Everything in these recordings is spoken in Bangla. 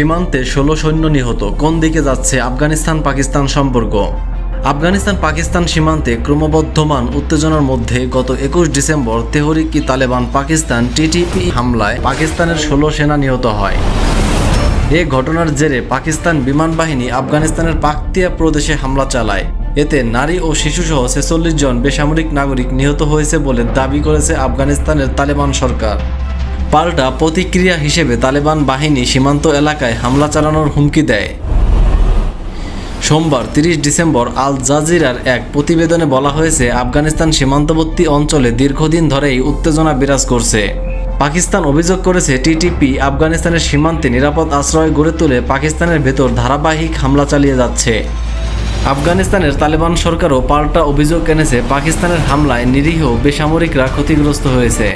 সীমান্তে ষোলো সৈন্য নিহত। কোন দিকে যাচ্ছে আফগানিস্তান পাকিস্তান সম্পর্ক? আফগানিস্তান পাকিস্তান সীমান্তে ক্রমবর্ধমান উত্তেজনার মধ্যে গত একুশ ডিসেম্বর তেহরিক তালেবান পাকিস্তান টিটিপি হামলায় পাকিস্তানের ষোলো সেনা নিহত হয়। এ ঘটনার জেরে পাকিস্তান বিমান বাহিনী আফগানিস্তানের পাকতিয়া প্রদেশে হামলা চালায়। এতে নারী ও শিশুসহ ছেচল্লিশ জন বেসামরিক নাগরিক নিহত হয়েছে বলে দাবি করেছে আফগানিস্তানের তালেবান সরকার। পাল্টা প্রতিক্রিয়া হিসেবে তালেবান বাহিনী সীমান্ত এলাকায় হামলা চালানোর হুমকি দেয়। সোমবার তিরিশ ডিসেম্বর আল জাজিরার এক প্রতিবেদনে বলা হয়েছে, আফগানিস্তান সীমান্তবর্তী অঞ্চলে দীর্ঘদিন ধরেই উত্তেজনা বিরাজ করছে। পাকিস্তান অভিযোগ করেছে, টিটিপি আফগানিস্তানের সীমান্তে নিরাপদ আশ্রয় গড়ে তুলে পাকিস্তানের ভেতর ধারাবাহিক হামলা চালিয়ে যাচ্ছে। আফগানিস্তানের তালেবান সরকারও পাল্টা অভিযোগ এনেছে, পাকিস্তানের হামলায় নিরীহ বেসামরিকরা ক্ষতিগ্রস্ত হয়েছে।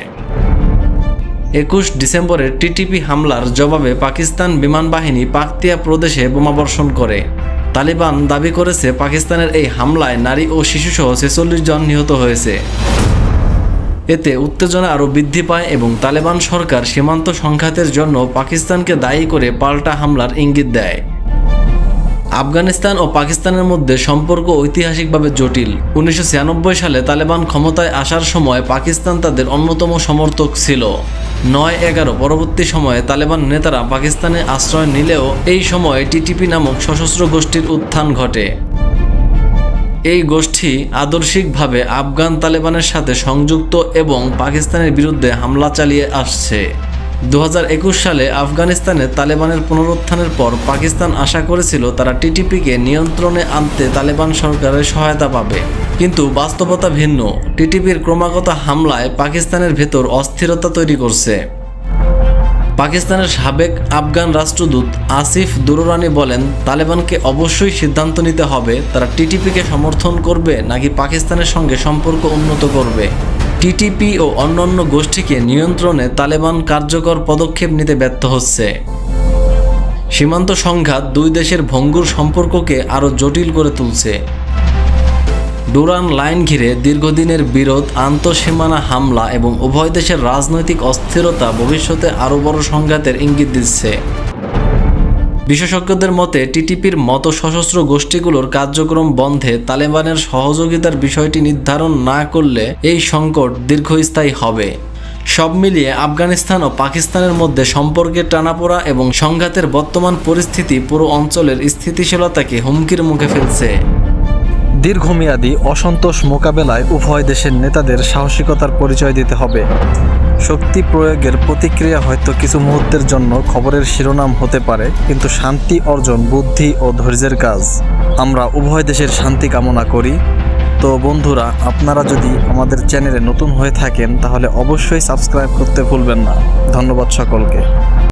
একুশ ডিসেম্বরের টিটিপি হামলার জবাবে পাকিস্তান বিমান বাহিনী পাকতিয়া প্রদেশে বোমাবর্ষণ করে। তালিবান দাবি করেছে পাকিস্তানের এই হামলায় নারী ও শিশুসহ ছেচল্লিশ জন নিহত হয়েছে। এতে উত্তেজনা আরও বৃদ্ধি পায় এবং তালেবান সরকার সীমান্ত সংঘাতের জন্য পাকিস্তানকে দায়ী করে পাল্টা হামলার ইঙ্গিত দেয়। আফগানিস্তান ও পাকিস্তানের মধ্যে সম্পর্ক ঐতিহাসিকভাবে জটিল। উনিশশো ছিয়ানব্বই সালে তালেবান ক্ষমতায় আসার সময় পাকিস্তান তাদের অন্যতম সমর্থক ছিল। নয় এগারো পরবর্তী সময়ে তালেবান নেতারা পাকিস্তানে আশ্রয় নিলেও এই সময়ে টিটিপি নামক সশস্ত্র গোষ্ঠীর উত্থান ঘটে। এই গোষ্ঠী আদর্শিকভাবে আফগান তালেবানের সাথে সংযুক্ত এবং পাকিস্তানের বিরুদ্ধে হামলা চালিয়ে আসছে। দু হাজার একুশ সালে আফগানিস্তানে তালেবানের পুনরুত্থানের পর পাকিস্তান আশা করেছিল তারা টিটিপিকে নিয়ন্ত্রণে আনতে তালেবান সরকারের সহায়তা পাবে। কিন্তু বাস্তবতা ভিন্ন। টিটিপির ক্রমাগত হামলায় পাকিস্তানের ভেতর অস্থিরতা তৈরি করছে। পাকিস্তানের সাবেক আফগান রাষ্ট্রদূত আসিফ দুররানি বলেন, তালেবানকে অবশ্যই সিদ্ধান্ত নিতে হবে, তারা টিটিপিকে সমর্থন করবে নাকি পাকিস্তানের সঙ্গে সম্পর্ক উন্নত করবে। টিটিপি ও অন্যান্য গোষ্ঠীকে নিয়ন্ত্রণে তালেবান কার্যকর পদক্ষেপ নিতে ব্যর্থ হচ্ছে। সীমান্ত সংঘাত দুই দেশের ভঙ্গুর সম্পর্ককে আরও জটিল করে তুলছে। ডুরান লাইন ঘিরে দীর্ঘদিনের বিরোধ, আন্তঃসীমানা হামলা এবং উভয় দেশের রাজনৈতিক অস্থিরতা ভবিষ্যতে আরও বড় সংঘাতের ইঙ্গিত দিচ্ছে। বিশেষজ্ঞদের মতে, টিটিপির মতো সশস্ত্র গোষ্ঠীগুলোর কার্যক্রম বন্ধে তালেবানের সহযোগিতার বিষয়টি নির্ধারণ না করলে এই সংকট দীর্ঘস্থায়ী হবে। সব মিলিয়ে আফগানিস্তান ও পাকিস্তানের মধ্যে সম্পর্কের টানাপোড়া এবং সংঘাতের বর্তমান পরিস্থিতি পুরো অঞ্চলের স্থিতিশীলতাকে হুমকির মুখে ফেলছে। দীর্ঘমেয়াদী অসন্তোষ মোকাবেলায় উভয় দেশের নেতাদের সাহসিকতার পরিচয় দিতে হবে। শক্তি প্রয়োগের প্রতিক্রিয়া হয়তো কিছু মুহূর্তের জন্য খবরের শিরোনাম হতে পারে, কিন্তু শান্তি অর্জন, বুদ্ধি ও ধৈর্যের কাজ। আমরা উভয় দেশের শান্তি কামনা করি। তো বন্ধুরা, আপনারা যদি আমাদের চ্যানেলে নতুন হয়ে থাকেন, তাহলে অবশ্যই সাবস্ক্রাইব করতে ভুলবেন না। ধন্যবাদ সকলকে।